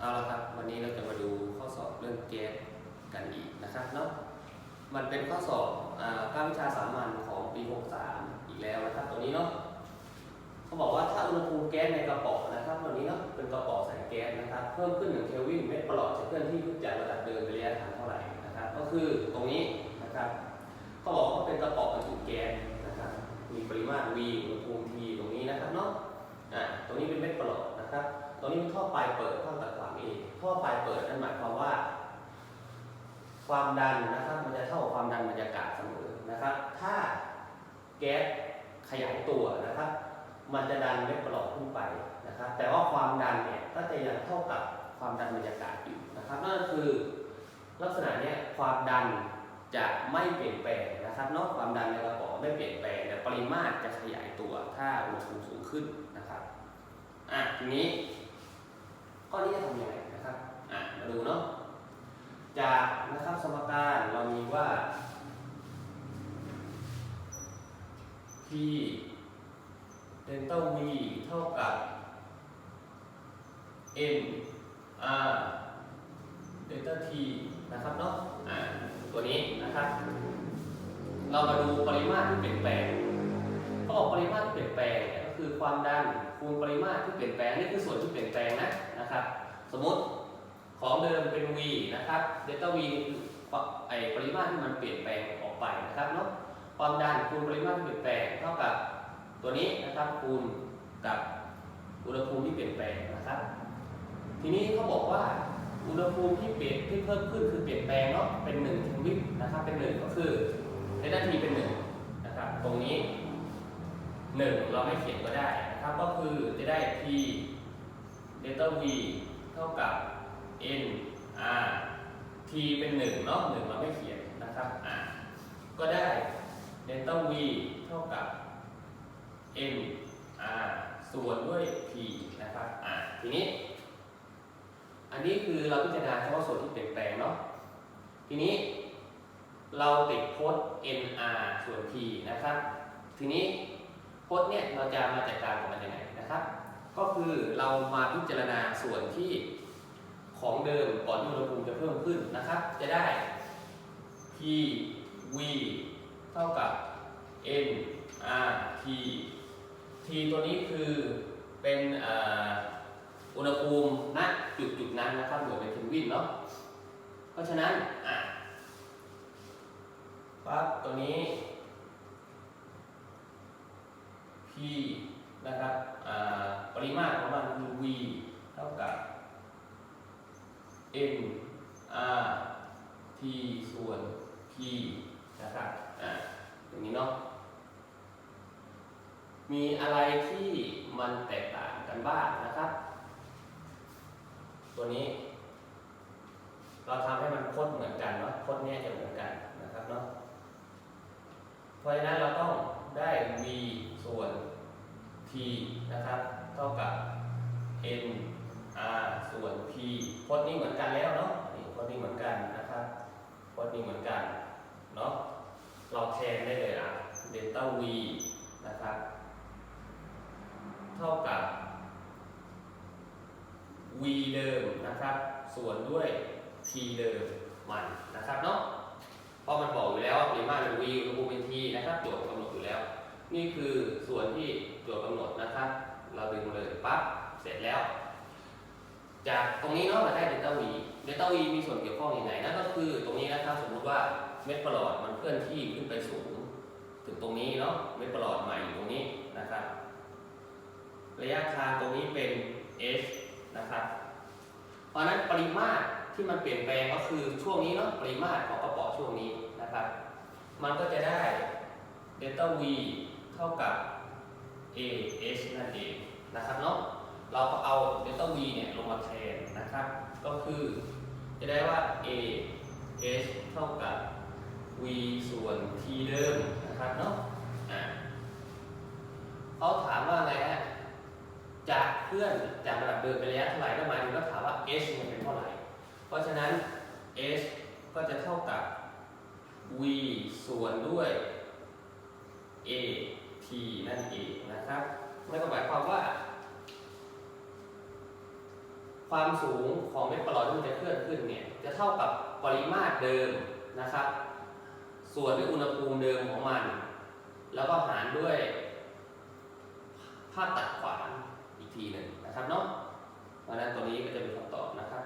เอาละครับวันนี้เราจะมาดูข้อสอบเรื่องแก๊สกันอีกนะครับเนาะมันเป็นข้อสอบอ่าภาควิชาสามัญของปี 63 อีกแล้วนะครับตัวนี้เนาะเขาบอกว่าถ้าอุณหภูมิแก๊สในกระป๋องนะครับตัวนี้เนาะเป็นกระป๋องใส่แก๊สนะครับเพิ่มขึ้น1เคลวินเม็ดประหลอดจะเคลื่อนที่ขึ้นจากระดับเดิมไประยะทางเท่าไหร่นะครับก็คือตรงนี้นะครับเขาบอกว่าเป็นกระป๋องบรรจุแก๊สนะครับมีปริมาตร V อุณหภูมิ T ตรงนี้นะครับเนาะอ่าตรงนี้เป็นเม็ดประหลอดนะครับตรงนี้เป็นท่อปลายเปิดท่อตัด ท่อปลายเปิดนั่นหมายความว่า ความดันนะครับ มันจะเท่าความดันบรรยากาศเสมอนะครับ ถ้าแก๊สขยายตัวนะครับ มันจะดันเม็ดปลอดขึ้นไปนะครับ แต่ว่าความดันเนี่ยก็จะยังเท่ากับความดันบรรยากาศอยู่นะครับนั่นก็คือลักษณะเนี้ยความดันจะไม่เปลี่ยนแปลงนะครับเนอกความดันในกระป๋องไม่เปลี่ยนแปลงแต่ปริมาตรจะขยายตัวถ้าอุณหภูมิสูงขึ้นนะครับอะทีนี้ข้อนี้จะทำยังไง ดูเนาะ จากนะครับสมการเรามีว่า P เดลต้า V เท่ากับ N R เดลต้า T นะครับเนาะ อ่า ตัวนี้นะครับ เรามาดูปริมาตรที่เปลี่ยนแปลงเขาบอกปริมาตรที่เปลี่ยนแปลงเนี่ยก็คือความดันคูณปริมาตรที่เปลี่ยนแปลงนี่คือส่วนที่เปลี่ยนแปลงนะนะครับ สมมติ ของเดิมเป็น v นะครับเดลต้า v นี่คือไอปริมาตรที่มันเปลี่ยนแปลงออกไปนะครับเนาะความดันคูณปริมาตรที่เปลี่ยนแปลงเท่ากับตัวนี้นะครับคูณกับอุณหภูมิที่เปลี่ยนแปลงนะครับ ทีนี้เขาบอกว่าอุณหภูมิที่เปลี่ยนที่เพิ่มขึ้นคือเปลี่ยนแปลงเนาะเป็น1เคลวินนะครับเป็น 1 ก็คือเดลต้า t เป็น1นะครับตรงนี้ 1 เราไม่เขียนก็ได้นะครับก็คือจะได้ p เดลต้า v เท่ากับ n r t เป็น1เนาะ1เราไม่เขียนนะครับก็ได้เดลต้า v เท่ากับ n r ส่วนด้วย p นะครับทีนี้ อันนี้คือเราพิจารณาเฉพาะส่วนที่เปลี่ยนแปลงเนาะทีนี้เราติดโพจน์ nr ส่วน p นะครับ ทีนี้โพจน์เนี่ยเราจะมาจัดการกับมันยังไงนะครับ ก็คือเรามาพิจารณาส่วนที่ เพิ่มขึ้นนะครับ จะได้ p v เท่ากับ n r t t ตัวนี้คือเป็นอุณหภูมิณจุดจุดนั้นนะครับหน่วยเป็นเคลวินเนาะ เพราะฉะนั้นอะปั๊บตัวนี้ p นะครับปริมาตรของมันคือ v เท่ากับ n r t ส่วน p นะครับอ่าตรงนี้เนาะมีอะไรที่มันแตกต่างกันบ้างนะครับ ตัวนี้ เราทำให้มันพ้นเหมือนกันเนาะพ้นเนี่จะเหมือนกันนะครับเนาะเพราะฉะนั้นเราต้องได้ v ส่วน t นะครับ เท่ากับ n r ส่วน p พจน์นี้เหมือนกันแล้วเนาะ พจน์นี้เหมือนกันนะครับพจน์นี้เหมือนกันเนาะเราแทนได้เลยอะเดลต้า v นะครับ เท่ากับ v เดิมนะครับ ส่วนด้วย t เดิมมันนะครับเนาะเพราะมันบอกอยู่แล้วว่าปริมาตรเป็น v อุณหภูมิเป็น t นะครับโจทย์กำหนดอยู่แล้ว นี่คือส่วนที่โจทย์กำหนดนะครับ เราดึงเลยปั๊บเสร็จแล้ว จากตรงนี้เนาะเราได้เดลต้า v เดลต้า v มีส่วนเกี่ยวข้องยังไงนั่นก็คือตรงนี้นะครับสมมติว่าเม็ดประหลอดมันเคลื่อนที่ขึ้นไปสูงถึงตรงนี้เนาะเม็ดประหลอดใหม่อยู่ตรงนี้นะครับ ระยะทางตรงนี้เป็น h นะครับ เพราะนั้นปริมาตรที่มันเปลี่ยนแปลงก็คือช่วงนี้เนาะปริมาตรของกระป๋อช่วงนี้นะครับ มันก็จะได้เดลต้า v เท่ากับ a h นั่นเองนะครับเนาะ เราก็เอาเดลต้า v เนี่ยลงมาแทนนะครับ ก็คือจะได้ว่า a h เท่ากับ v ส่วน t เดิมนะครับเนาะอะเขาถามว่าไงฮะจะเคลื่อนจากระดับเดิมไประยะเท่าไหร่ก็หมายถึงก็ถามว่า h มันเป็นเท่าไหร่ เพราะฉะนั้น h ก็จะเท่ากับ v ส่วนด้วย a t นั่นเองนะครับนั่นก็หมายความว่า ความสูงของเม็ดประหลอดที่มันจะเคลื่อนขึ้นเนี่ยจะเท่ากับปริมาตรเดิมนะครับ ส่วนด้วยอุณหภูมิเดิมของมัน แล้วก็หารด้วยค่าตัดขวางอีกทีหนึ่งนะครับเนาะเพราะนั้นตัวนี้ก็จะเป็นคำตอบนะครับ